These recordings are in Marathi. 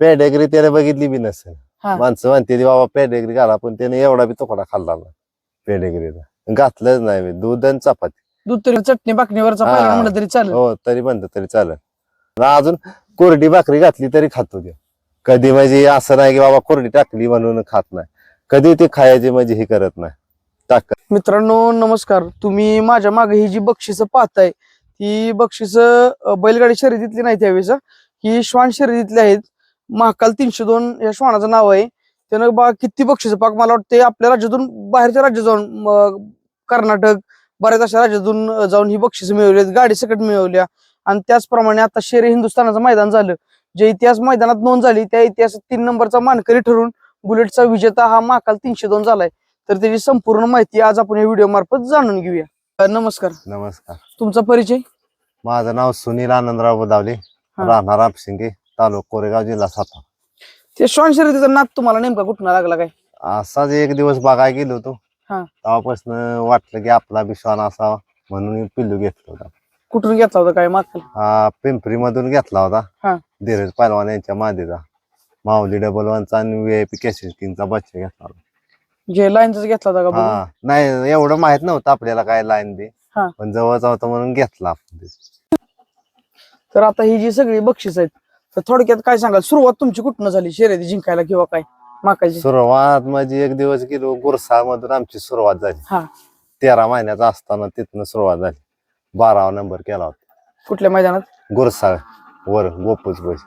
पेडेगरी त्याने बघितली बी नसेल. हा. माणसं म्हणते ती बाबा पेडेगरी घाला पण त्याने एवढा बी तुकडा खाल्ला ना पेडेगरीचा. घातलंच नाही मी. दूध आणि चपाती. दूध तरी चटणी बाकणीवरचा हा. पहिला म्हणलं तरी चालेल. हो तरी म्हणतं तरी चालेल. अजून कोरडी भाकरी घातली तरी खातो ते. कधी म्हणजे असं नाही की बाबा कोरडी टाकली म्हणून खात नाही. कधी ते खायचे म्हणजे हे करत नाही. टाक. मित्रांनो नमस्कार. तुम्ही माझ्या मागे ही जी बक्षिसं पाहताय ती बक्षिस बैलगाडी शर्यतीतली नाही त्यावेळेस ही श्वान शर्यतीतली आहेत. महाकाल तीनशे दोन या श्वानाचं नाव आहे. त्यानं बा किती बक्षिस? पाक मला वाटते आपल्या राज्यातून बाहेरच्या राज्यात जाऊन कर्नाटक बऱ्याच अशा राज्यातून जाऊन ही बक्षिस मिळवली गाडी सकट मिळवल्या. आणि त्याचप्रमाणे आता शेरे हिंदुस्थानाचं मैदान झालं. जे इतिहास मैदानात नोंद झाली त्या इतिहासात तीन नंबरचा मानकरी ठरून बुलेटचा विजेता हा महाकाल तीनशे दोन झालाय. तर त्याची संपूर्ण माहिती आज आपण या व्हिडिओ मार्फत जाणून घेऊया. नमस्कार. नमस्कार. तुमचा परिचय? माझं नाव सुनील आनंदराव बदावले. राहणार आपशिंगे. तालुका कोरेगाव जिल्हा सातारा ते श्वान शर्यतीचा नाद तुम्हाला नेमका कुठून लागला काय असाच एक दिवस बघायला गेलो होतो हा. तेव्हापासून वाटलं की आपला बी श्वान असावा म्हणून मी पिल्लू घेतलं होता कुठून घेतला होता काय मागचा हा पिंपरी मधून घेतला हा. होता धीरज पहलवान यांच्या मादीचा माऊली डबल वनचा आणि व्हीआयपी कॅशेस किंगचा बच्चा घेतला होता जे लाईनचाच घेतला होता का बघून? हा नाही एवढं माहीत नव्हतं आपल्याला काय लाईन बी हा. पण जवळचा होता म्हणून घेतला आपण ते. तर आता ही जी सगळी बक्षीस आहेत तर थोडक्यात काय सांगाल? सुरुवात तुमची कुठनं झाली? शर्यती जिंकायला किंवा काय? माकायची सुरुवात म्हणजे एक दिवस गेलो गुरसाळ मधून आमची सुरुवात झाली. हा. तेरा महिन्याचा असताना तिथनं सुरुवात झाली. बारावा नंबर केला होता. कुठल्या मैदानात? गुरसाळ वर गोपूच बस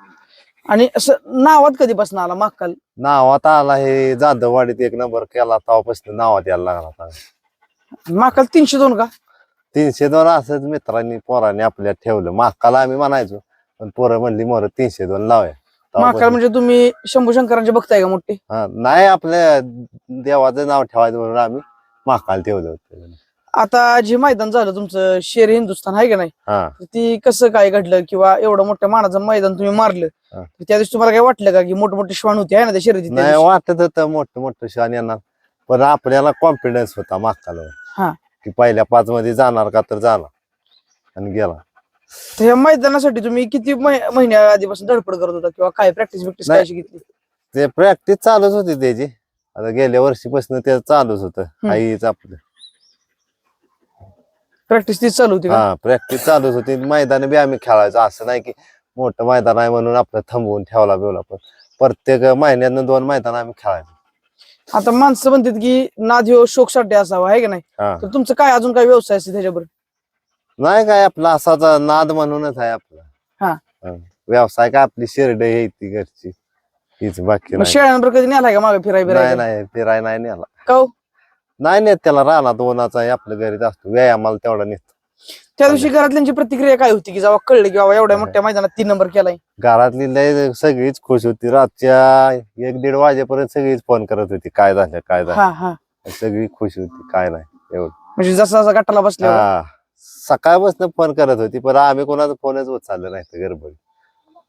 आणि असं नावात कधीपासून आला माकाल? नावात आला हे जाधववाडीत एक नंबर केला तेव्हापासून नावात यायला लागला होता. माकाल तीनशे दोन का? तीनशे दोन असंच मित्रांनी पोरांनी आपल्या ठेवलं. माकाला आम्ही म्हणायचो पण पोरं म्हणली मोर तीनशे दोन लावूया माकाल तेव्हापासून- म्हणजे तुम्ही शंभू शंकरांचे बघताय का मोठे? हा, नाही आपल्या देवाचं नाव ठेवायचं म्हणून आम्ही महाकाल ठेवलं होतं. आता जे मैदान झालं तुमचं शेर हिंदुस्थान आहे का नाही? हा. तर ती कसं काय घडलं किंवा एवढं मोठ्या मानाचं मैदान तुम्ही मारलं? हा. तर त्या दिवशी तुम्हाला काय वाटलं का की मोठे मोठे श्वान होते आहे ना त्या शर्यतीत त्या नाही दिवशी? वाटत होतं मोठं मोठं शान येणार. पण आपल्याला कॉन्फिडन्स होता हा. महाकालवर की पहिल्या पाच मध्ये जाणार का तर जाणार आणि गेला. तर ह्या मैदानासाठी तुम्ही किती महि- महिन्या आधीपासून धडपड करत होता किंवा काय प्रॅक्टिस प्रॅक्टिस नाही. काय घेतली? ते प्रॅक्टिस चालूच होती त्याची. आता गेल्या वर्षीपासून ते चालूच होतं. आईच आपलं. प्रॅक्टिस तीच चालू होती का? हा प्रॅक्टिस चालूच होती. मैदान बी आम्ही खेळायचो. असं नाही की मोठं मैदान आहे म्हणून आपलं थांबवून ठेवला बिवला. पण प्रत्येक महिन्यातनं दोन मैदान आम्ही खेळायचो. आता माणसं म्हणतात की नाद ह्यो शोकसाठी असावा आहे का नाही? हा. तर तुमचं काय अजून काय व्यवसाय असते त्याच्यावर नाही काय आपला असाच नाद म्हणूनच आहे आपला. हा. हा. व्यवसाय काय आपली शेरड आहे ती घरची. हीच बाकी मग नाही. शेळ्यांवर कधी नेलाय का मागे फिराय नाही नाही फिराय नाही नेला. का हो? नाही नेत त्याला राहणार दोनाचा आहे आपल्या घरीच असतो. व्यायामाला तेवढा नेतो. त्या दिवशी घरातल्यांची प्रतिक्रिया काय होती की जेव्हा कळलं की बाबा एवढ्या मोठ्या मैदानात तीन नंबर केलाय? घरातली लय सगळीच खुश होती. रातच्या एक दीड वाजेपर्यंत सगळीच फोन करत होती काय झालं काय झालं? हा हा. सगळी खुश होती काय नाही एवढं. म्हणजे जसा जसा गटाला बसल्या हा. सकाळपासून फोन करत होती पण आम्ही कोणाचा फोनच उचलला नाही तर गडबड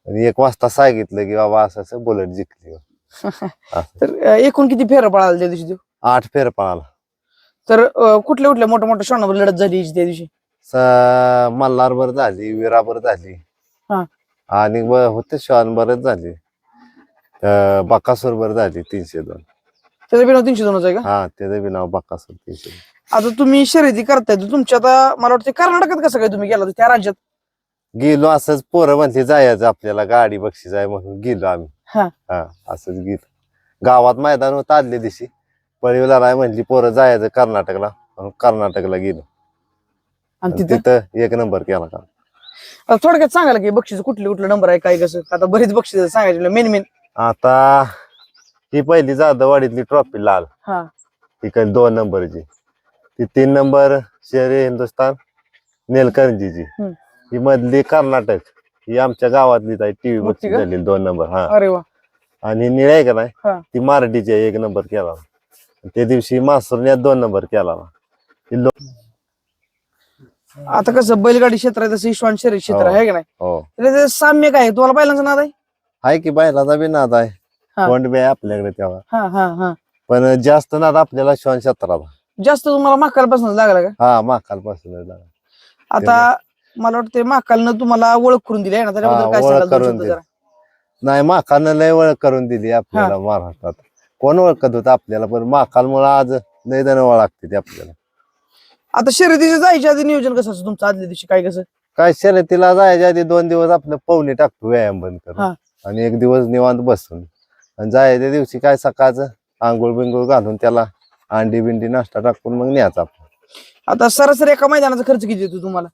आणि एक वाजता सांगितलं की बाबा असं असं बुलेट जिंकली असं. तर अं, एकूण किती फेर पळाला त्या दिवशी तो? आठ फेर पळाला तर अं, कुठल्या कुठल्या मोठ्या मोठ्या श्वानावर लढत झाली त्या दिवशी स- मल्हारभर झाली विराभर झाली हा. आणि ब- होते श्वान बरच झाली अं, बकासूरभर झाली तीनशे दोन त्याचा बिना तीनशे दोनच आहे का हा त्याचं बी नाव बकासूर तीनशे दोन. आता तुम्ही शर्यती करताय तर तुमच्या आता मला वाटतं कर्नाटकात कसं काय तुम्ही गेला त्या राज्यात? गेलो असंच पोरं म्हणते जायचं आपल्याला गाडी बक्षीस आहे म्हणून गेलो आम्ही. हा. हा असंच गेलो. गावात मैदान होतं आदल्या दिवशी. पळीवला नाही म्हणली पोरं जायचं कर्नाटकला म्हणून कर्नाटकला गेलो. आणि आणि तिथं? तिथं एक नंबर केला का आता थोडक्यात सांगायला की बक्षीस कुठले कुठले नंबर आहे काय कसं? आता बरीच बक्षीस सांगायचे मेन मेन आता ही पहिली जाधववाडीतली ट्रॉफी लाल. हा. ही काही दोन नंबरची. ती तीन नंबर शेरे हिंदुस्तान नेलकंजीची हम्म. ही मधली कर्नाटक ही आमच्या गावातलीच आहे टीव्ही का? झाली दोन नंबर हा. अरे वा. आणि निळे आहे का नाही. ती मारडीची आहे, एक नंबर केला. त्या दिवशी मासुरण्यात दोन नंबर केला. आता कसं बैलगाडी क्षेत्र आहे तसं श्वान शर्यत क्षेत्र हो. आहे का नाही? हो. साम्य काय? तुम्हाला बैलांचा नाद आहे? आहे की बैलाचा बी नाद आहे. बी आहे आपल्याकडे तेव्हा. पण जास्त नाद आपल्याला श्वान क्षेत्राला जास्त तुम्हाला महाकालपासून लागला का? हा माकालपासून आता मला वाटतं महाकालनं तुम्हाला ओळख करून दिली आहे ना त्याच्याबद्दल काय ओळख सांगाल दोन करून शब्द दिली. जरा? नाही माकानं लय ओळख करून दिली आपल्याला महाराष्ट्रात कोण ओळखत होतं आपल्याला? पण माकालमुळे आज लय जण ओळखते ते आपल्याला. आता शर्यतीचे जायच्या आधी नियोजन कसं असतं तुमचं आदल्या दिवशी? काय कसं? काय शर्यतीला जायच्या आधी दोन दिवस आपलं पवनी टाकतो व्यायाम बंद हा. करून आणि एक दिवस निवांत बसून. आणि जायच्या दिवशी काय सकाळचं? आंघोळ बिंगोळ घालून त्याला अंडी बिंडी नाश्ता टाकून मग न्यायचा आपण. आता सरासरी एका मैदानाचा खर्च किती येतो तुम्हाला?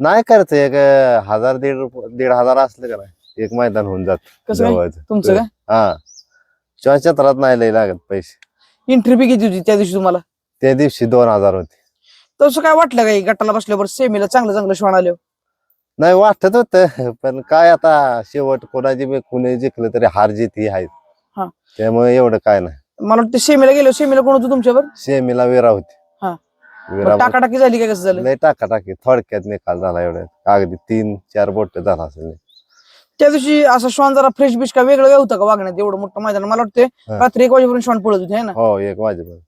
नाही करायचं एक अं, हजार दीड रुप- दीड हजार असलं का नाही एक मैदान होऊन जात कसं काय? जवळचं. तुमचं काय? हा. शिवाय क्षेत्रात नाही लय लागत पैसे. एंट्री फी किती होती त्या दिवशी तुम्हाला? त्या दिवशी दोन हजार होते. तसं काय वाटलं काही गटाला बसल्यावर? सेमीला चांगलं चांगलं श्वान आले नाही वाटत होत पण काय आता शेवट कोणाची बी कुणी जिंकलं तरी हार जीत ही आहेत हा. त्यामुळे एवढं काय नाही. मला वाटतं सेमीला गेलो सेमीला कोण होतं तुमच्यावर? शेमीला विरा होती. हा. विरा टाकाटाकी झाली काय कसं झालं? लय टाका टाकी थोडक्यात निकाल झाला एवढ्यात अगदी तीन चार बोट झाला असेल. त्या दिवशी असं श्वान जरा फ्रेश बिश का वेगळं काय होतं का वागण्यात? एवढं मोठं मैदान. मला वाटतं हा. रात्री एक वाजेपर्यंत श्वान पळत होते है ना? हो एक वाजेपर्यंत.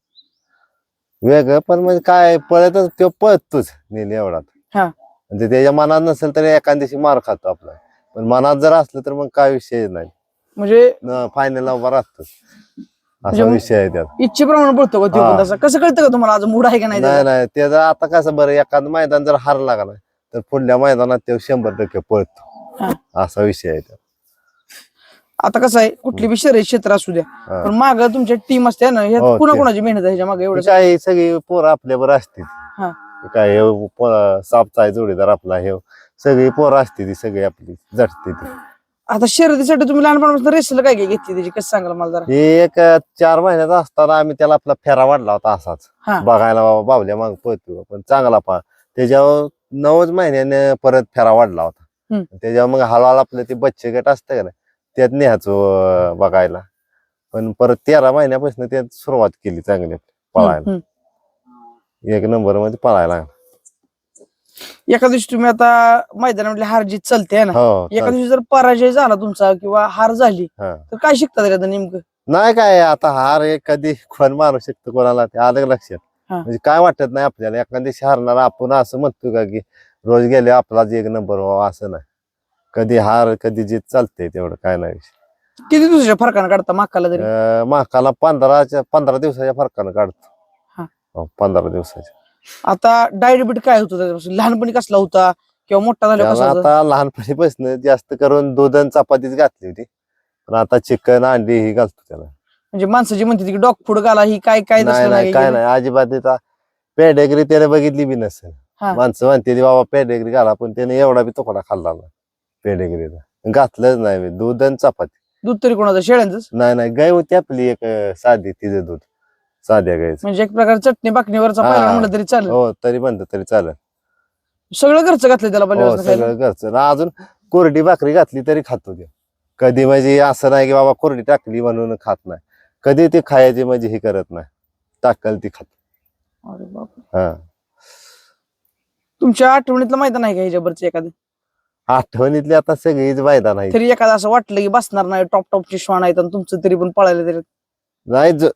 वेगळं पण म्हणजे काय पळतच तो पळतोच नेली एवढा. हा. म्हणजे त्याच्या मनात नसेल तर एका दिवशी मार खातो आपला. पण मनात जर असलं तर मग काय विषय नाही. म्हणजे फायनल उभा राहतो असा मग- विषय आहे त्यात इच्छेप्रमाणे पळतो का तो हा. तसं कसं कळतं का तुम्हाला आज मूड आहे का नाही नाही त्याचा? नाही त्याचं आता कसं बरं एखादं मैदान जर हारला का नाही तर पुढल्या मैदानात ते शंभर टक्के हा. पळतो असा विषय आहे त्यात आता कसं आहे कुठली बी शर्यत क्षेत्र असू द्या हा. पण माग तुमच्या टीम असते ना हो, ह्यात ते- कुणाकुणाची मेहनत आहे ह्याच्या मागे एवढं काय सगळी पोरं आपल्यावर असतील हा. काय हे पो- सापचा आहे जोडीदार आपला हे सगळी पोरं असते ती सगळी आपली जटते ती आता शर्यतीसाठी तुम्ही लहानपणापासून रेसला काय काय घेतली त्याची? कसं सांगाल मला जरा? एक चार महिन्याचा असताना आम्ही त्याला आपला फेरा वाढला होता असाच. हा. बघायला बाबा बावल्या माग पळतो पण चांगला पा त्याच्यावर नऊच महिन्याने परत फेरा वाढला होता. हम्म. त्याच्यावर मग हळूहळू आपलं ते बच्चे गट असतं का नाही त्यात न्यायचो अं, बघायला. पण परत तेरा महिन्यापासून त्यात सुरुवात केली चांगली पळायला. हम्म, एक नंबरमध्ये पळायला लागला. एका दिवशी तुम्ही आता मैदानामधली हार जीत चालते है ना हो एका दिवशी जर पराजय झाला तुमचा किंवा हार झाली हा. तर काय शिकता त्याच्यात नेमकं? नाही काय आता हार एक कधी कोण मारू शकतो कोणाला ते आलं लक्षात? हा. म्हणजे काय वाटत नाही आपल्याला एखाद्या दिवशी हारणार आपण असं म्हणतो का की रोज गेले आपलाच एक नंबर व्हावा असं नाही. कधी हार कधी जीत चालते तेवढं काय नाही किती दिवसाच्या फरकानं काढता माकाला तरी? अं, माकाला पंधराच्या पंधरा दिवसाच्या फरकानं हा. काढतो हो, पंधरा दिवसाच्या. आता डायबिट काय होतं त्याच्यापासून? लहानपणी कसला होता? किंवा मोठा झाल्यावर त्याला कसा होता? आता लहानपणीपासून जास्त करून दूध आणि चपातीच घातली होती. पण आता चिकन अंडी ही घालतो त्याला. म्हणजे माणसाची म्हणते की डॉग फूड घाला ही काय काय नाही नाही नाही काय. नाही. अजिबात तिथं पेडेगरी त्याने बघितली बी नसेल. हा. माणसं म्हणते ती बाबा पेडेगरी घाला. पण त्याने एवढा बी तुकडा खाल्ला ना घातलंच नाही मी. दूध आणि चपाती. दूध तरी कोणाचं? शेळ्यांच नाही नाही. गाय होती आपली एक अं, साधी तिचं दूध. साध्या गायचं. म्हणजे एक प्रकार चटणी बाकणीवरचा हा. पहिला म्हणलं तरी चालेल. हो तरी म्हणतं तरी चालेल. सगळं घरचं घातलं त्याला हो. सगळं घरचं. आणि अजून कोरडी भाकरी घातली तरी खातो ते कधी म्हणजे असं नाही की बाबा कोरडी टाकली म्हणून खात नाही. कधी ती खायची म्हणजे हे करत नाही. टाकल ती खात. अरे बाप. हा. तुमच्या आठवणीतलं मैदान आहे का ह्याच्यावरचं एखादं? आठवणीतली आता सगळीच मैदान आहे. तरी एखादं असं वाटलं की बसणार नाही टॉप टॉपची श्वान आहेत आणि तुमचं तरी पण पळायला तरी नाही ज-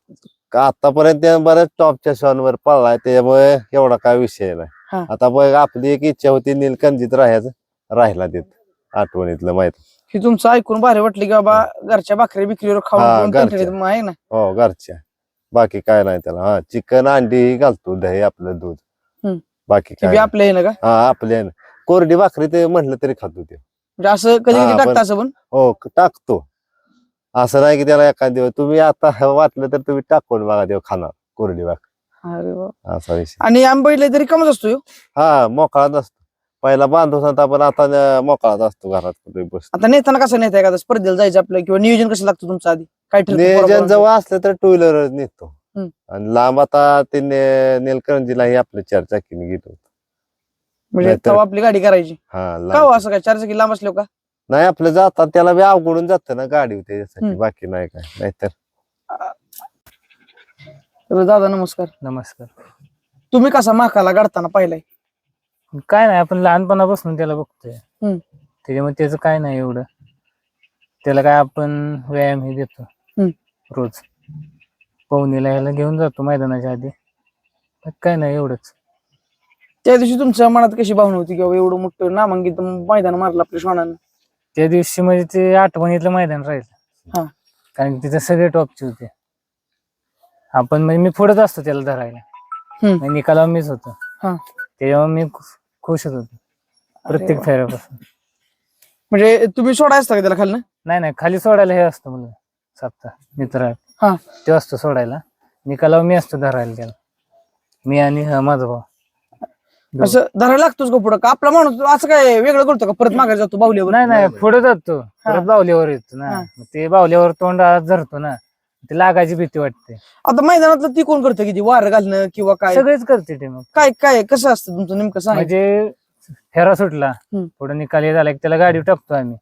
का आतापर्यंत त्यानं बऱ्याच टॉपच्या शॉनवर पळलाय त्यामुळे एवढा काय विषय हा. नाही आता बघ आपली एक इच्छा होती नीलकंठीत राहायचं राहिला देत आठवणीतलं माहीत. हे तुमचं ऐकून भारी वाटलं की बाबा घरच्या भाकरी बिकरीवर हा, खाऊन घरच्या. कंटाळीत आहे ना? हो घरच्या. बाकी काय नाही त्याला. हा चिकन अंडी घालतो दही आपलं दूध. हम्म. बाकी ते काय बी नाही. आपलं आहे ना का? हा आपल्या कोरडी भाकरी ते म्हटलं तरी खातो ते. म्हणजे असं कधी हा, टाकता असं पण? हो क- टाकतो. असं नाही की त्याला एखाद दिवस तुम्ही आता वाटलं तर तुम्ही टाकून बघा तेव्हा खाणार कोरडी. असा विषय. आणि बैल तरी कमच असतो. हा मोकळाच असतो. पहिला बांधतो सांगता पण आता मोकळाच असतो घरात कुठे बस आता नेताना कसं नेता एखादा स्पर्धेला जायचं आपलं किंवा नियोजन कसं लागतं तुमचं आधी? काय नियोजन? जवळ असलं तर टू व्हीलर नेतो. आणि लांब आता ते ने- नेलकरंजीलाही आपलं चार चाकीने घेतो म्हणजे तेव्हा आपली गाडी करायची. हा हो लांब. असं काय? चार चाकी लांब असलो का? नाही आपलं जातात त्याला बी अवघडून जातं ना गाडी त्याच्यासाठी हम्म. बाकी नाही काय नाहीतर. तर दादा नमस्कार. नमस्कार. तुम्ही कसा माकाला गाडताना पाहिलाय? काय नाही आपण लहानपणापासून त्याला बघतोय. हम्म. त्याच्यामुळे त्याचं काय नाही एवढं. त्याला काय आपण व्यायाम हे देतो. हम्म. रोज. पवनीला ह्याला घेऊन जातो मैदानाच्या आधी. काय नाही एवढंच. त्या दिवशी तुमच्या मनात कशी भावना होती की बाबा एवढं मोठं नामांकित मैदान मारलं आपल्या श्वानानं? त्या दिवशी म्हणजे ते आठवणीतलं मैदान हा. राहिलं कारण तिथे सगळे टॉपचे होते. आपण म्हणजे मी पुढेच असतो त्याला धरायला. हम्म. म्हणजे निकालावर मीच होतो. हा. त्याच्यावर मी खु- खुशच होतो. प्रत्येक वा. फेऱ्यापासून. म्हणजे तुम्ही सोडा असता का त्याला खाली नाही नाही. खाली सोडायला हे असतं मला सप्ताह मित्र. हा. तो असतो सोडायला. निकालावर मी असतो धरायला त्याला. मी आणि हा माझा भाऊ. असं धरायला लागतोच का पुढं. का आपला माणूस असं काय वेगळं करतो का? परत मागे जातो बाहुलीवर? नाही नाही पुढे जातो. परत बावल्यावर येतो ना. हा. मग ते बावल्यावर तोंड आत धरतो ना. ते लागायची भीती वाटते. आता मैदानातलं ती कोण करतं किती? वार घालणं किंवा काय? सगळेच करते ते मग. काय काय कसं असतं तुमचं नेमकं? सांग. म्हणजे फेरा सुटला. हम्म. पुढे निकाल झाला की त्याला गाडी टाकतो आम्ही.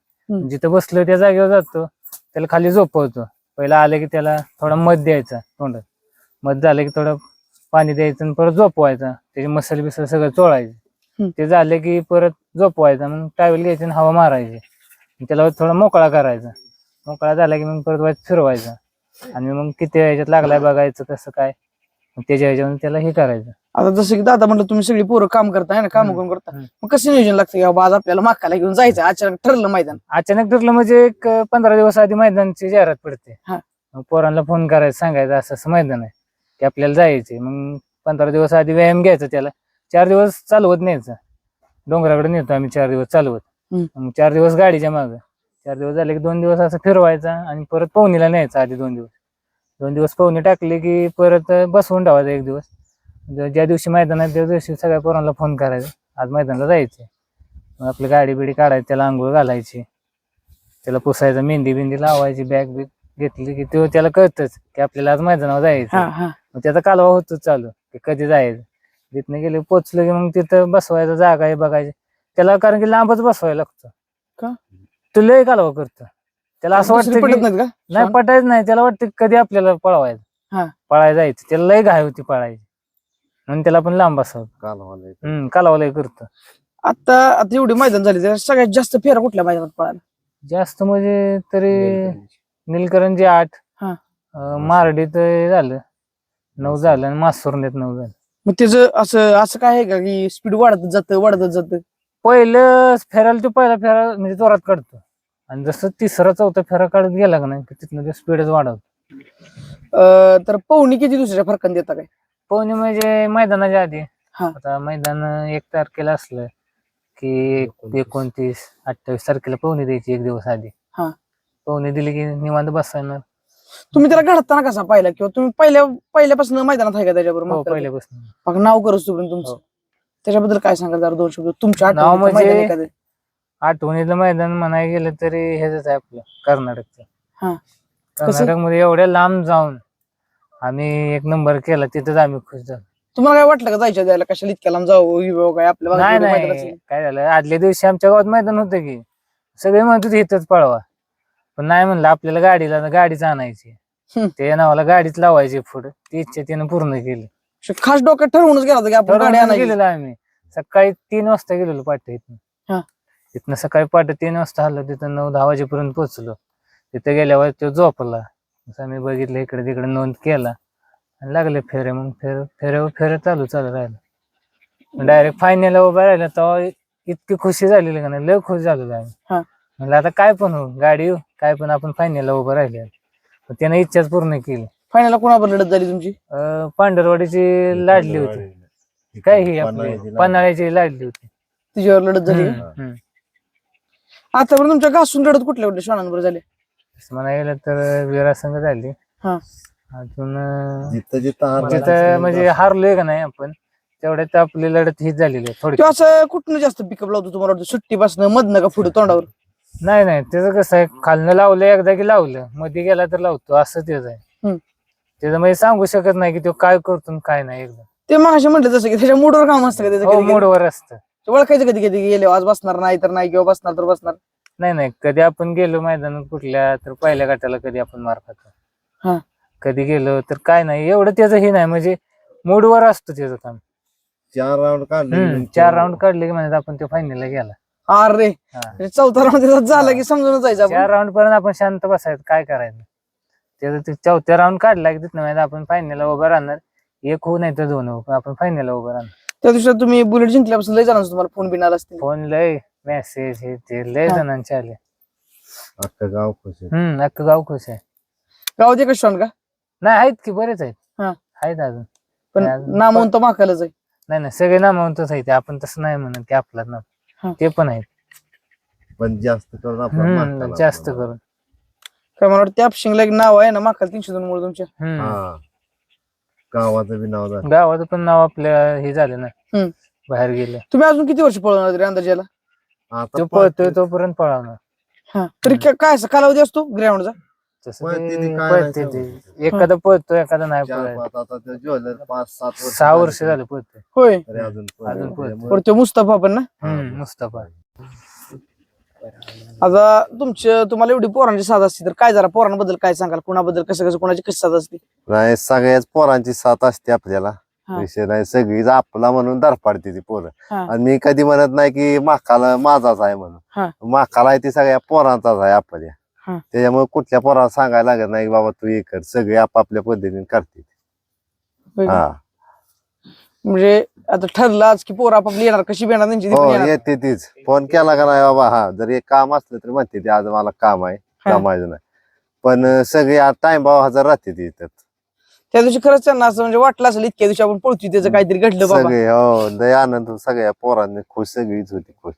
जिथं बसलो त्या जागेवर जातो. त्याला खाली झोपवतो. पहिला आलं की त्याला थोडा मध द्यायचा तोंडात. मध झालं की थोडं पाणी द्यायचं आणि परत झोपवायचा. त्याचे मसाले बिसाले सगळं चोळायचे. ते झालं की परत झोपवायचा. मग टावेल घ्यायची आणि हवा मारायची. त्याला थोडा मोकळा करायचा. मोकळा झाला की मग परत वाईट फिरवायचा. आणि मग किती ह्याच्यात लागलाय बघायचं कसं काय. त्याच्या ह्याच्यावर त्याला हे करायचं. आता जसं की दादा म्हणलं तुम्ही सगळी पोरं काम करताय ना? काम. कोण करता. मग कसं नियोजन लागतं की बाबा आज आपल्याला माकाला घेऊन जायचं? अचानक ठरलं मैदान. अचानक ठरलं म्हणजे एक पंधरा दिवस आधी मैदानची जाहिरात पडते. पोरांना फोन करायचं सांगायचं असं असं मैदान आहे. की आपल्याला जायचंय. मग पंधरा दिवस आधी व्यायाम घ्यायचा त्याला. चार दिवस चालवत न्यायचं डोंगराकडे नेतो आम्ही चार दिवस चालवत. मग चार दिवस गाडीच्या माग. चार दिवस झाले की दोन दिवस असं फिरवायचा आणि परत पवनीला न्यायचं आधी दोन दिवस. दोन दिवस पवनी टाकली की परत बसवून ठेवायचं एक दिवस. ज्या दिवशी मैदान आहे त्या दिवशी सगळ्या पोरांना फोन करायचा. आज मैदानाला जायचंय. मग आपली गाडी बिडी काढायची त्याला आंघोळ घालायची. त्याला पुसायचं मेहंदी बिंदी लावायची बॅग बिग घेतली की तो त्याला कळतच की आपल्याला आज मैदानावर जायचं मग त्याचा कालवा होतोच चालू की कधी जायचं? तिथनं गेले पोचलं की मग तिथं बसवायचं जागा आहे बघायची. त्याला कारण की लांबच बसवायला लागतं. का? तो लय कालवा करतो. त्याला असं वाटतं की नाहीत का? नाही? पटायचं नाही. त्याला वाटतं की कधी आपल्याला हा. पळवायचं पळायला जायचं. त्याला लय घाय होती पळायची. म्हणून त्याला पण लांब बसवत कालवाला एक. हम्म कालवा लय करतो. आता आता एवढी मैदान झाली त्याला सगळ्यात जास्त फेरा कुठल्या मैदानात पळाला? जास्त म्हणजे तरी निलकरंजी. आठ. हा. अं, मारडीत झालं. नऊ झालं आणि मासुर्नेत नऊ झालं. मग त्याचं असं असं काय आहे का की स्पीड वाढत जातं वाढत जातं? पहिलं फेरायला तो पहिला फेरा म्हणजे जोरात काढतो. आणि जसं तिसरा चौथा फेरा काढत गेला का नाही की तिथनं ते स्पीडच वाढवतो. अं, तर पवनी किती दुसऱ्या फरकान देता काय? पोहणे म्हणजे मैदानाच्या आधी. हा. आता मैदान एक तारखेला असलं की एकोणतीस. अठ्ठावीस तारखेला पोहणी द्यायची एक दिवस आधी. हा. पोहणी दिली की निवांत बसायला तुम्ही त्याला घडताना कसा पाहिला? किंवा तुम्ही पहिल्या पहिल्यापासून मैदानात आहे का त्याच्याबरोबर हो? पहिल्यापासून. मग नाव करत तोपर्यंत तुमचं. हो. त्याच्याबद्दल काय सांगाल जरा दोन शब्द? तुमच्या नाव आठवणीतलं म्हणजे- मैदान एखादं. आठवणीतलं मैदान म्हणायला गेलं तरी हेच आहे आपलं कर्नाटकचं. हा. कर्नाटकमध्ये एवढ्या लांब जाऊन आम्ही एक नंबर केला तिथंच आम्ही खुश झालो. तुम्हाला काय वाटलं का जायच्या द्यायला? कशाला इतक्या लांब जाऊ काय आपल्या नाही एवढं मैदान नाही. असेल. काय झालं? आदल्या दिवशी आमच्या गावात मैदान होतं की सगळे म्हणत होते इथंच पळवा. पण नाही म्हणलं आपल्याला गाडीला गाडीच आणायची हम्म. ते नावाला गाडीच लावायची पुढे. ती इच्छा त्यानं पूर्ण केली. खास डोक्यात ठरवूनच गेला होता की आपण गाडी आणायची. गेलेलो आम्ही. सकाळी तीन वाजता गेलेलो पाठ हा. इथनं तिथनं सकाळी पाठ तीन वाजता आलो तिथं नऊ दहा वाजेपर्यंत पोहोचलो. तिथे गेल्यावर तो झोपला. असं आम्ही बघितलं इकडे तिकडे नोंद केला. आणि लागले फेरे मग फेर फेऱ्यावर फेरे चालू चालू राहिलं. डायरेक्ट फायनलला उभा राहिला तेव्हा इतकी खुशी झालेली का नाही लय खुश झालेलो आम्ही. म्हणलं आता काय पण हो गाडी येऊ काय पण आपण फायनलला उभं राहिले. पण त्यानं इच्छाच पूर्ण केली. फायनल कोणावर लढत झाली तुमची? अं, पांढरवाडीची लाडली होती. काय ही आपली पन्हाळ्याची लाडली. होती. तिच्यावर लढत झाली? हम्म, हम्म. आतापर्यंत तुमच्या घासून लढत कुठल्या कुठल्या श्वानांवर झाले? तसं म्हणायला गेलं तर वीरासंघ झाली. हा. अजून अं, जिथं जिथं हार जिथं म्हणजे हारलोय का नाही आपण तेवढ्यात आपली लढत हीच झालेली आहे थोडी तो असं कुठनं जास्त पिकअप लावतो तुम्हाला वाटतं? सुट्टी बसणं मधनं का पुढे तोंडावर? नाही नाही त्याचं कसं आहे खालनं लावलं एकदा की लावलं मध्ये गेला तर लावतो असं तेच आहे. हम्म. त्याचं म्हणजे सांगू शकत नाही की तो काय करतो आणि काय नाही एकदम ते मग म्हटलं जसं की त्याच्या मूडवर काम असतं का त्याचं हो कधी-? मूडवर असतं. ते ओळखायचं कधी कधी गेले आज बसणार नाही तर नाही किंवा बसणार तर बसणार. नाही नाही कधी आपण गेलो मैदानात कुठल्या तर पहिल्या गटाला कधी आपण मार हा. खातो कधी गेलो तर काय नाही एवढं त्याचं हे नाही म्हणजे मूडवर असतो त्याचं काम. चार राऊंड हम्म, काढले चार राऊंड काढले की म्हणजे आपण ते फायनलला गेला. अरे. म्हणजे चौथा राऊंड त्याचा झाला की समजून जायचं आपण. चार राऊंड पर्यंत आपण शांत बसायचं काय करायचं? त्याचं ते चौथ्या राऊंड काढला की तिथनं माहिती आपण फायनलला उभं राहणार. एक होऊ नाही तर दोन होऊ पण आपण फायनलला उभं राहणार. त्या दिवशी तुम्ही बुलेट जिंकल्यापासून लय जणांचा तुम्हाला फोन बिन आला असतील. फोन लय मेसेज हे ते लय हा. जणांचे आले. अख्खं गाव खुश आहे. हम्म अख्खं गाव खुश आहे. गावात एकच श्वान का? नाही आहेत की बरेच आहेत. हा. आहेत अजून. पण नाही, अजून. नामवंत महाकालच आहे. नाही नाही सगळे नामावंतच आहेत आपण तसं नाही म्हणत की आपलाच हा. ते पण आहेत. पण जास्त करून हम्म म्हातारा जास्त. करून. काय मला वाटतं अक्षिंगला एक नाव आहे ना महाकाल तीनशे दोन मुळे तुमच्या हम्म. हा. गावाचं बी नाव झालं. गावाचं पण नाव आपल्या हे झालं ना. हम्म. बाहेर गेले. तुम्ही अजून किती वर्ष पळवणार तरी अंदाजाला आता तो पळतोय तोपर्यंत पळवणार. हा. तरी काय काय असं कालावधी असतो ग्राउंडचा? पळते ते ते. एखादा पळतो एखादा नाही चार पळत. पाच आता ते ज्वेलर पाच सात वर्ष सहा वर्ष झालं पळतोय. होय. तरी अजून. त्यामुळे- पण तो मुस्तफा पण ना? हम्म मुस्तफा. आता तुमच्या तुम्हाला एवढी पोरांची साथ असते तर काय जरा पोरांबद्दल काय सांगाल? कुणाबद्दल कसं कसं कोणाची कशी साथ असते? नाही सगळ्याच पोरांची साथ असते आपल्याला. हा. विषय नाही सगळीच आपला म्हणून दर पाडते ती पोरं. हा. आणि मी कधी म्हणत नाही की माकाला माझाच आहे हा. म्हणून माकाला आहे ती सगळ्या पोरांचाच आहे आपल्या. त्याच्यामुळे कुठल्या पोराला सांगायला लागत नाही बाबा तू हे कर सगळे आपापल्या पद्धतीने करते? हा. म्हणजे आता ठरलं आज की पोरं आपापली येणार कशी बी येणार त्यांची ती पण हो येणार. येते तीच. फोन केला का नाही बाबा? हा जर एक काम असलं तर म्हणते ती आज मला काम आहे हा. कामायचं नाही. पण अं, सगळे टाइम भाव हजर राहते ती इथं. त्या दिवशी खरंच त्यांना असं म्हणजे वाटलं असेल इतक्या दिवशी आपण पळतोय त्याचं काहीतरी घडलं बाबा. सगळे हो लय आनंद सगळ्या पोरांनी खुश सगळीच होती खुश.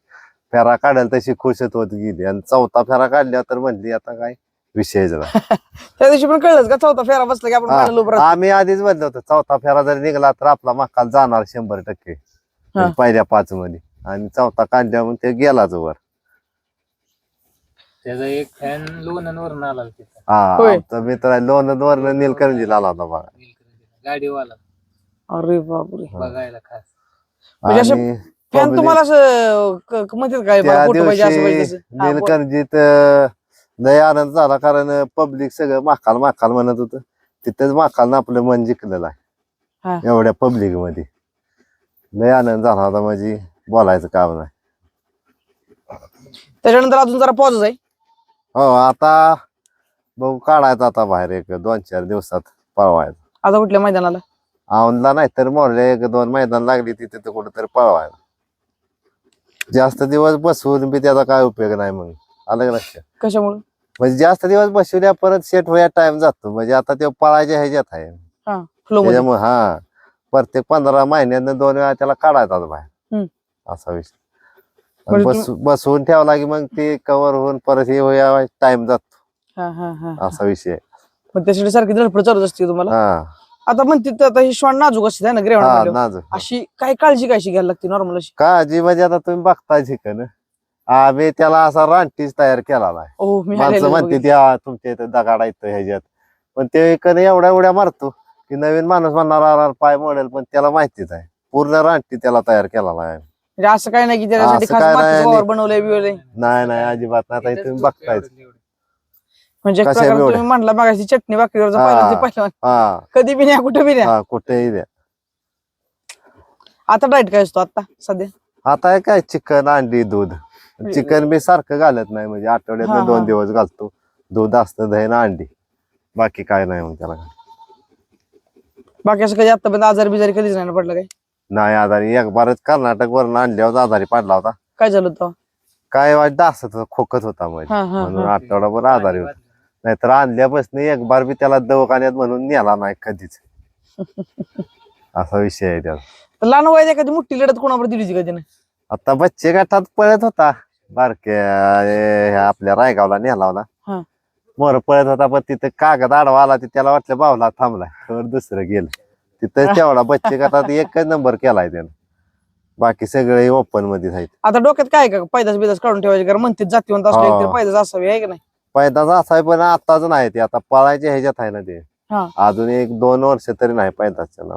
फेरा काढायला तशी खुशच होत गेली. आणि चौथा फेरा काढल्या तर म्हणली आता काय विषयच नाही. त्या दिवशी पण कळलंच का चौथा फेरा बसला की आपण हा. पाण्याला उभं राहतो. आम्ही आधीच म्हणलं होतं चौथा फेरा जर निघाला तर आपला मकाल जाणार शंभर टक्के. हा. पहिल्या पाच मध्ये. आणि चौथा काढल्या मग ते गेलाच वर. त्याचा एक फॅन लोणंदवरून आला तिथं. हा होय. आमचा मित्र लोणंद वरनं नीलकंठीला आला होता बघा. गाडीवाला. अरे बापरे. बघायला खास. म्हणजे अशा आणि फॅन तुम्हाला असं क- क- म्हणतात काय त्या मला फोटो पाहिजे असं पाहिजे दिवशी तसं. हा, बोल. नीलकंठीत अं, लय आनंद झाला कारण पब्लिक सगळं माकाल माकाल म्हणत होतं. तिथेच माकाल आपलं मन जिंकलेलं हा. आहे एवढ्या पब्लिकमध्ये लय आनंद झाला होता म्हणजे बोलायचं काम नाही. त्याच्यानंतर अजून जरा पॉज आहे. हो आता बघू काढायचं आता बाहेर एक दोन चार दिवसात पळवायचं. आता कुठल्या मैदानाला? औंधला नाही तर मोरले एक दोन मैदान लागली तिथे तर कुठेतरी पळवायला जास्त दिवस बसवून बी त्याचा काय उपयोग नाही मग. आलं का लक्षात? कशामुळे? म्हणजे जास्त दिवस बसवल्या परत सेट व्हायला टाइम जातो. म्हणजे आता ते पळायच्या ह्याच्यात आहे. हा फ्लो मध्ये. त्याच्यामुळे हा. प्रत्येक पंधरा महिन्यानं दोन वेळा त्याला काढायचा बाहेर. हम्म. असा विषय. आणि म्हणजे बस बसवून ठेवला की मग ते कव्हर होऊन परत हे टाइम जातो. हा हा हा असा विषय आहे. मग त्यासाठी सारखी धडपड चालूच असते तुम्हाला? हा. आता म्हणते आता ही श्वान नाजूक असते है ना हा ग्रेव्हण नाजूक अशी काय काळजी कायशी घ्यायला लागते नॉर्मल अशी? काळजी म्हणजे आता तुम्ही बघताय चिकन आम्ही त्याला असा रानटीच तयार केलेला आहे ओ मी माणसं म्हणते. ते "हा, तुमच्या इथं दगाडा इथं ह्याच्यात. पण ते इकडे एवढ्या एवढ्या मारतो की नवीन माणूस म्हणणार "अरे, पाय मोडेल. पण त्याला माहितीच आहे. पूर्ण रानटी त्याला तयार केलेला आहे म्हणजे असं काय नाही की त्याच्यासाठी असं खास काय मातीचं नाही. वावर बनवलंय बिवलंय? नाही नाही अजिबात नाही. आता तुम्ही बघतायच. म्हणजे एक कशा प्रकारे एवढ्या? तुम्ही म्हणला मागाशी चटणी भाकरीवर हा. हा. कधी बी नाही कुठे बी नाही. हा कुठेही द्या आता डाएट काय असतो आता सध्या? आता हे काय चिकन अंडी दूध. चिकन बी सारखं घालत नाही म्हणजे हा, आठवड्यात हा. दोन दिवस घालतो. दूध असतं दही ना अंडी. बाकी काय नाही मग त्याला. बाकी असं कधी आतापर्यंत आजारी बिजारी कधीच नाही ना पडलं काय? नाही आजारी. एक बारच कर्नाटक वरून आणल्यावर आजारी पडला होता. काय झालं होतं? काय डासत होता, खोकत होता म्हणजे. हा हा म्हणून हा आठवडाभर आजारी होता. नाहीतर आणल्यापासून एक बार बी त्याला दवाखान्यात म्हणून नेला नाही कधीच. असा विषय आहे त्याचा. लहान वयात एखादी मोठी लढत कोणावर दिली होती का त्याने आता बच्चे गटात पळत होता. बारक्या ए, ह्या आपल्या रायगावला नेला होता. मोर पळत होता पण तिथे कागद आडवा आला ते त्याला वाटलं बावला थांबलाय तर दुसरं गेलं. तिथं तेवढा बच्चे गटात एकच नंबर केलाय त्यानं. बाकी सगळे ओपनमध्ये आहेत. आता डोक्यात काय का? पैदास बिदास काढून ठेवायचे कारण म्हणते जातीवंत असलं हा. एकतरी पैदास असावी आहे का नाही? पैदाच असाय पण आताच नाही ते आता पळायच्या ह्याच्यात आहे ना ते. हा. अजून एक दोन वर्ष तरी नाही पैदाच्या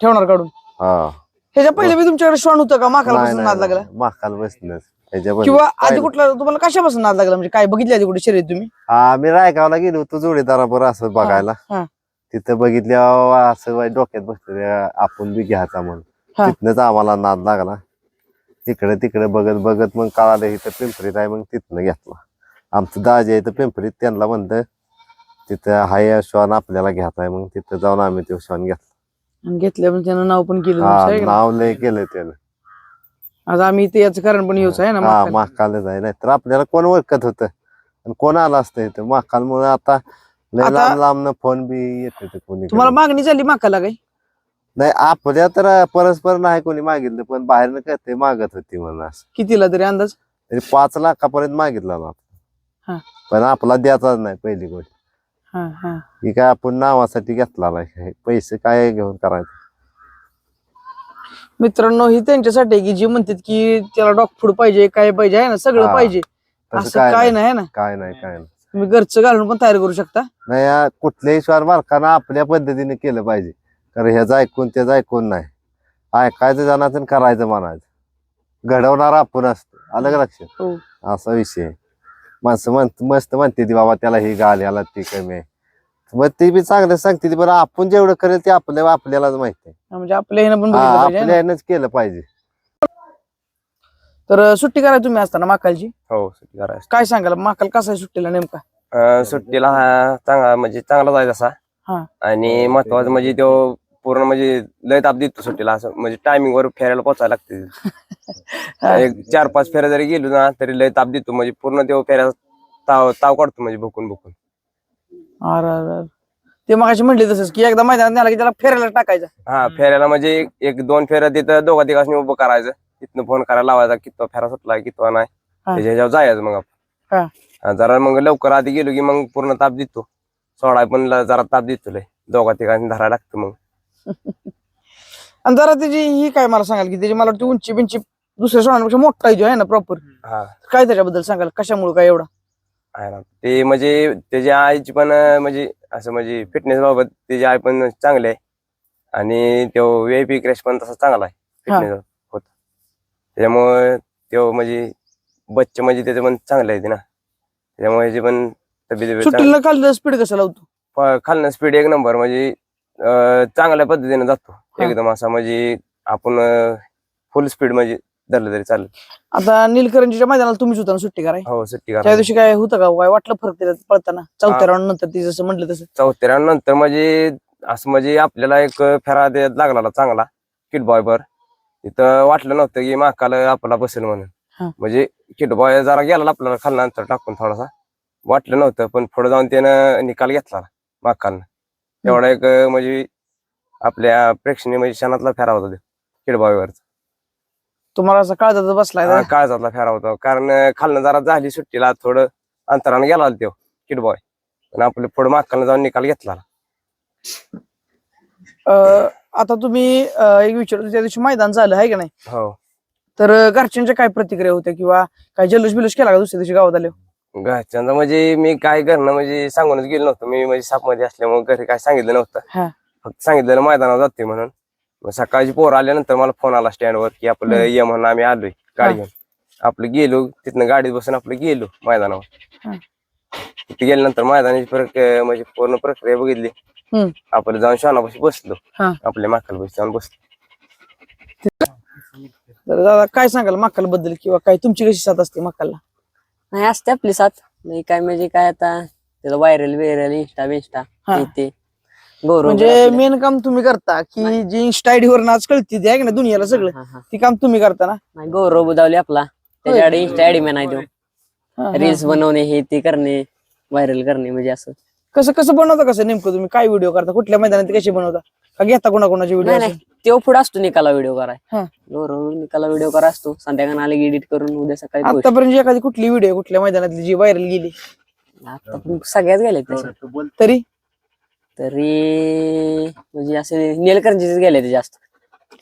ठेवणार काढून? हा. ह्याच्या पहिले बी तुमच्याकडे श्वान होतं का माकाला नाही, नाही, नाद लागला? नाही. माकाल किंवा आधी. कुठला तुम्हाला कशापासून नाद लागला? म्हणजे काय बघितली आधी कुठे शर्यत तुम्ही? आम्ही रायगावला गेलो होतो जोडीदाराबरोबर असं बघायला. हा. तिथं बघितल्या असं वाईट डोक्यात बसलं आपण बी घ्यायचा म्हणून. हा. तिथनच आम्हाला नाद लागला. इकडे तिकडे बघत बघत मग कळालं इथं पिंपरीत आहे मग तिथनं घेतला. आमचं दाजी आहे इथं पिंपरीत त्यांना म्हणतं तिथं हाय श्वान आपल्याला घ्यायचा आहे मग तिथं जाऊन आम्ही तो श्वान घेतला. आणि घेतल्या पण त्यानं नाव पण केलं का? नाव लय केलं त्यानं. आज आम्ही ते याचं कारण पण येऊच आहे ना हा माकाला. महाकालच आहे. नाही तर आपल्याला कोण ओळखत होतं? आणि कोण आला असतं इथं? माकालमुळे आता लय आता- लांब लांब फोन बी येते ते कोणी तुम्हाला मागणी झाली माकाला काही नाही आपल्या तर परस्पर नाही कोणी मागितलं पण बाहेरनं कळते मागत होती म्हणून असं. कितीला तरी अंदाज? तरी पाच लाखापर्यंत मागितला ना. पण आपला द्यायचाच नाही पहिली गोष्ट. हा काय आपण नावासाठी घेतला नाही. पैसे काय घेऊन करायचं? मित्रांनो ही त्यांच्यासाठी आहे की जी म्हणतात की त्याला डॉग फूड पाहिजे काय पाहिजे आहे ना? सगळं हा. पाहिजे. तसं असं काय नाही. ना? काय नाही काय नाही. तुम्ही घरचं घालून पण तयार करू शकता. नाही या कुठल्याही स्वार मालकानं आपल्या पद्धतीने केलं पाहिजे. कारण ह्याचं ऐकून त्याचं ऐकून नाही. ऐकायचं आणि करायचं म्हणायचं. घडवणार आपण असतो. आलं का लक्षात? हो. असा विषय आहे. माणसं म्हणत मस्त म्हणते ती बाबा त्याला ही गाल याला ती कमी आहे. मग ते बी चांगलं सांगते ती पण आपण जेवढं करेल ते आपल्या आपल्यालाच माहिती आहे. म्हणजे आपल्या ह्यानं पण बघितलं पाहिजे ना? आपल्या ह्यानंच केलं पाहिजे. तर सुट्टी करा तुम्ही असताना माकालची? हो सुट्टी करायची काय सांगाल? माकाल कसा आहे सुट्टीला नेमका? अं, सुट्टीला हा चांगला म्हणजे चांगला जायचा हा. असा आणि महत्वाचं म्हणजे तो पूर्ण म्हणजे लय ताप देतो सुट्टीला असं म्हणजे टायमिंग वर फेरायला पोचायला लागते. एक चार पाच फेऱ्या जरी गेलो ना तरी लय ताप देतो. म्हणजे पूर्ण तो फेऱ्या ताव ताव काढतो म्हणजे भुकून भुकून. अरे अरे अरे. ते मगाशी म्हटले तसंच की एकदा मैदानात नेला की त्याला फेरायला टाकायचं. हा फेऱ्याला म्हणजे एक- एक दोन फेऱ्या तिथं दोघा तिघांनी उभं करायचं. तिथनं फोन करायला लावायचा कितवा फेरा सुटला कितवा नाही. हा. त्याच्या ह्याच्यावर जायचं मग हा. आपण. हा, जरा मग लवकर आधी गेलो की मग पूर्ण ताप देतो. सोडाय पण ल- जरा ताप देतो लय. दोघा तिघांनी धरायला लागतं मग. आणि जरा त्याची ही काय मला सांगाल की त्याची मला वाटतं उंची बिंची दुसऱ्या सोनापेक्षा मोठा आहे ना प्रॉपर हा. काय त्याच्याबद्दल सांगाल? कशामुळे काय एवढा? आहे ना. ते म्हणजे त्याच्या आईची पण अं, म्हणजे असं म्हणजे फिटनेस बाबत त्याची आई पण चांगली आहे. आणि तो व्हीआयपी क्रॅश पण तसा चांगला आहे. फिटनेस होत. त्याच्यामुळे तो म्हणजे बच्चे म्हणजे त्याचं पण चांगलं आहे ते ना. त्याच्यामुळे ह्याची पण तब्येत बिब्येत चांगली. सुट्टीला खाली स्पीड कसं लावतो? प- खालनं स्पीड एक नंबर. म्हणजे चांगल्या पद्धतीने जातो. एकदम असा म्हणजे आपण फुल स्पीड म्हणजे धरलं तरी चालेल. आता नीलकरंजीच्या मैदानाला तुम्हीच होता ना सुट्टी कराय हो सुट्टी त्या दिवशी काय होतं का? काय वाटलं फरक त्याच्यात पळताना? चौथ्या राऊंड नंतर ती जसं म्हटलं तसं. चौथ्या नंतर म्हणजे असं म्हणजे आपल्याला एक फेरा द्यायला लागला चांगला किट बॉय वर. तिथं वाटलं नव्हतं की माकाला आपला बसेल. म्हणून. म्हणजे किट बॉय जरा गेला आपल्याला खाल्ला नंतर टाकून थोडासा. वाटलं नव्हतं पण पुढे जाऊन त्यानं निकाल घेतला माकालनं तेवढा एक म्हणजे आपल्या प्रेक्षणीय म्हणजे क्षणातला फेरा होता वर तुम्हाला असं काळजात बसलाय काळजातला फेरा होता. कारण खालनं जरा झाली सुट्टीला थोडं अंतरानं गेला तो किट बॉय पण आपलं पुढे माकालनं जाऊन निकाल घेतला. आता तुम्ही एक विचारतो त्या दिवशी मैदान झालं आहे का नाही? हो. तर घरच्यांच्या काय प्रतिक्रिया होत्या किंवा काय जल्लोष बिलोष केला का दुसऱ्या दिवशी गावात आले घरच्यांचं म्हणजे मी काय करणं म्हणजे सांगूनच गेलो नव्हतो मी म्हणजे सापमध्ये असल्यामुळे घरी काय सांगितलं हा. नव्हतं फक्त सांगितलेलं मैदानावर जाते म्हणून मग सकाळची पोर आल्यानंतर मला फोन आला स्टँडवर की आपलं. ये म्हणून आम्ही आलोय गाडी. घेऊन आपलं गेलो तिथनं गाडीत बसून आपलं गेलो मैदानावर हा. तिथे गेल्यानंतर मैदानाची प्रक्रिया म्हणजे पूर्ण प्रक्रिया बघितली हम्म. आपलं जाऊन शहाणापाशी बसलो हा. आपल्या माकाला बस जाऊन बसलो तर दादा काय सांगाल मक्काल बद्दल किंवा काय तुमची कशी साथ असते मक्काला नाही असते आपली साथ. नाही काय म्हणजे काय आता त्याला व्हायरल बिरल इंस्टा बिन्स्टा हा. ते गौरव म्हणजे. मेन काम तुम्ही करता की जी इंस्टा आयडी वर नाच कळती ती आहे का ना दुनियाला सगळं? हा, हा. ती काम तुम्ही करता ना? नाही, गौरव बुदावले आपला. त्याच्याकडे इंस्टा आयडी नाही देऊ हा, हा, रील्स. बनवणे हे ते करणे व्हायरल करणे म्हणजे असं. कसं कसं बनवता कसं नेमकं तुम्ही? काय व्हिडिओ करता? कुठल्या मैदानात कशी बनवता? का घेता कोणाकोणाचे नाही व्हिडिओ नाही तो पुढे असतो निकाला व्हिडिओ कराय हा. निकाला व्हिडिओ करा असतो संध्याकाळी आले एडिट करून उद्या सकाळी post. आतापर्यंत एखादी कुठली व्हिडिओ कुठल्या मैदानातली जी व्हायरल गेली आता पण सगळ्याच गेले तरी तरी म्हणजे असे नेलकरंजीच गेले ते जास्त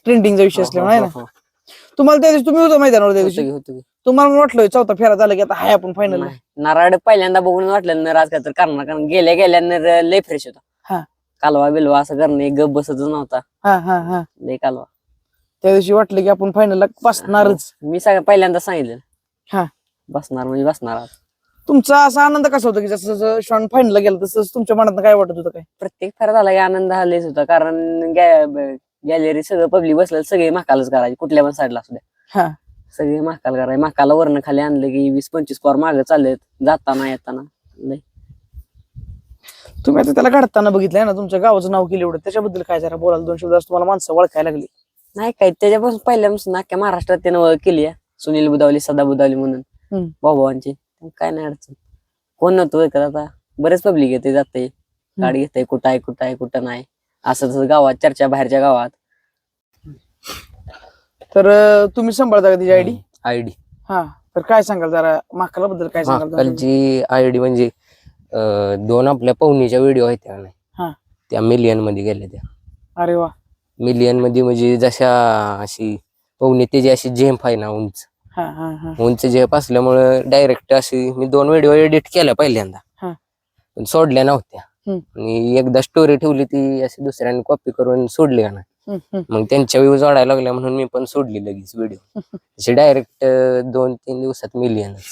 ट्रेंडिंगचा विषय असल्यामुळे आहे ना हो, हो, तुम्हाला त्या दिवशी तुम्ही होता मैदानावर त्या हो. दिवशी होतो की, होतो की. तुम्हाला वाटलं चौथा फेरा झाला की आता हाय आपण फायनल नाही. नारळ पहिल्यांदा बघून वाटलं ना राज तर करणार कारण गेल्या गेल्यानंतर लय फ्रेश हा. होता कालवा बिलवा असं करणे गप बसतच नव्हता. हा हा हा. लय कालवा. त्या दिवशी वाटलं की आपण फायनलला बसणारच. मी सगळं पहिल्यांदा सांगितलं हा. बसणार म्हणजे बसणार आज. तुमचा असा आनंद कसा होता की जसं जसं श्वान फायनलला गेला तसं तुमच्या मनात काय वाटत होतं काय? प्रत्येक फेरा झाला की आनंद हा लयच होता. कारण गॅलरी सगळं पब्लिक बसलं सगळे महाकालच करायचे कुठल्या पण साईडला असू द्या. हा. सगळे महाकाल करायचे. महाकाला वरनं खाली आणलं की वीस पंचवीस पॉर मागे चाललेत जाताना येताना. लय. तुम्ही आता त्याला घडताना बघितलंय ना तुमच्या गावाचं नाव केलं एवढं. त्याच्याबद्दल काय जरा बोलायला दोन शब्द असं तुम्हाला माणसं ओळखायला लागली. नाही काय त्याच्यापासून पहिल्यापासून अख्ख्या महाराष्ट्रात त्यानं ओळख केली आहे. सुनील बुदावली सदा बुदावली म्हणून. हम्म. भाऊभावांची. काय नाही अडचण. कोण नव्हतं ऐकत आता? बरेच पब्लिक येते जाते गाडी घेते कुठं आहे कुठं आहे कुठं नाही. असं तसं गावात चर्चा बाहेरच्या गावात. तर अं, तुम्ही सांभाळता का तिची आयडी आयडी हा. तर काय सांगाल जरा? महाकाला बद्दल काय सांगाल? महाकालची आयडी म्हणजे अं, दोन आपल्या पवनीच्या व्हिडिओ आहेत त्या हा. नाही त्या मिलियनमध्ये गेल्या त्या. अरे वा. मिलियनमध्ये म्हणजे जशा अशी पवनी त्याची अशी झेंप आहे ना उंच. हा हा हा. उंच झेप असल्यामुळे डायरेक्ट अशी मी दोन व्हिडिओ एडिट केल्या पहिल्यांदा. हा. पण सोडल्या नव्हत्या. हम्म. आणि एकदा स्टोरी ठेवली ती अशी दुसऱ्याने कॉपी करून सोडली का ना हम्म, हम्म. मग त्यांच्या व्ह्यूज वाढायला लागल्या म्हणून मी पण सोडली लगेच व्हिडिओ अशी डायरेक्ट दोन तीन दिवसात मिलियनच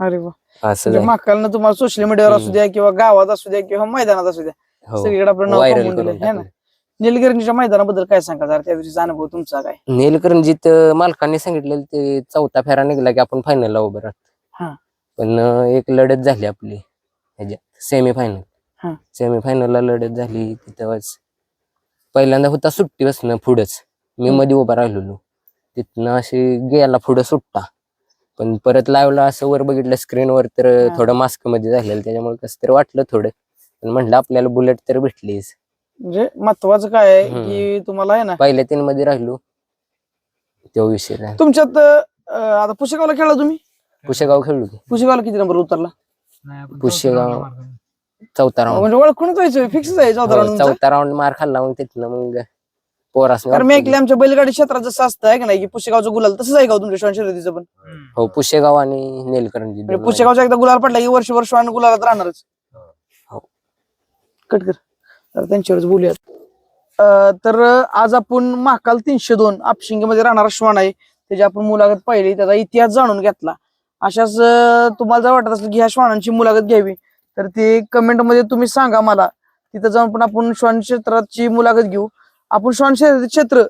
अरे वा. असं म्हणजे. महाकालनं तुम्हाला सोशल मीडियावर असू. द्या किंवा गावात असू द्या किंवा मैदानात असू द्या हो सगळीकडे आपलं नाव व्हायरल कमवून करून दिलं है ना टाकलं. निलगिरीच्या मैदानाबद्दल काय सांगा जरा त्या दिवशीचा अनुभव तुमचा काय नीलकंठजीत मालकांनी सांगितलेलं ते चौथा फेरा निघला की आपण फायनलला उभं हा. राहतो पण अं, एक लढत झाली आपली ह्याच्यात सेमी हा. फायनल सेमी फायनलला लढत झाली तिथंच पहिल्यांदा होता सुट्टी बसणं पुढंच मी हम्म. मध्ये उभा राहिलेलो तिथनं अशी गेला पुढं सुट्टा पण परत लावला असं वर बघितलं स्क्रीनवर तर हा. थोडं मास्कमध्ये झालेलं त्याच्यामुळे कसं तरी वाटलं थोडं पण म्हटलं आपल्याला बुलेट तर भेटलीच म्हणजे महत्वाचं काय आहे. की तुम्हाला आहे ना पहिल्या तीन मध्ये राहिलो तो विषय झाला. तुमच्यात अं, आता पुशेगावला खेळला तुम्ही कुशेगाव खेळलो की पुशेगावला किती नंबर उतरला नाही, पुष्यगाव. चौथा राऊंड म्हणजे ओळखूनच व्हायचं फिक्स जायचं चौदा round तुमचा. चौथा राऊंड मार खाल्ला मग तिथनं मग पोरास कारण मी ऐकले आमच्या बैलगाडी क्षेत्रात जसं असतं आहे का नाही की पुशेगावचं गुलाल तसंच आहे का हो तुमच्या श्वान शर्यतीचं पण. हो पुशेगाव आणि नेलकरंजी म्हणजे दोन पुशेगावचा एकदा गुलाल पडला की वर्षभर श्वान गुलालात राहणारच. हो. कट कर. तर त्यांच्यावरच बोलूयात. अं, तर आज आपण महाकाल तीनशे दोन आपशिंगेमध्ये राहणारा श्वान आहे. त्याची आपण मुलाखत पाहिली त्याचा इतिहास जाणून घेतला. अशाच अं, तुम्हाला जर वाटत असेल की ह्या श्वानांची मुलाखत घ्यावी तर ते कमेंटमध्ये तुम्ही सांगा मला. तिथं जाऊन पण आपण श्वान क्षेत्राची मुलाखत घेऊ. आपण श्वान क्षेत्र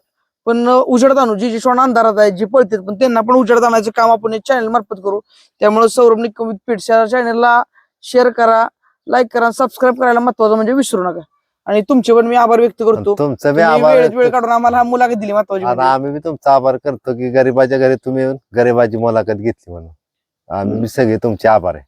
पण उजेडात आणू. जी जी श्वान अंधारात आहेत जी पळतात पण त्यांना पण उजेडात आणायचं काम आपण चॅनल मार्फत करू. त्यामुळे सौरभ निकम पीठ चॅनलला शेअर करा लाईक करा सबस्क्राईब करायला महत्वाचं म्हणजे विसरू नका. आणि तुमचे पण मी आभार व्यक्त करतो. तुमचं आभार वेळ काढून आम्हाला हा मुलाखत दिली महत्वाची म्हणजे. आम्ही बी तुमचा आभार करतो की गरीबाच्या घरी तुम्ही येऊन गरीबाची मुलाखत घेतली म्हणून. आम्ही सगळे तुमचे आभार आहे.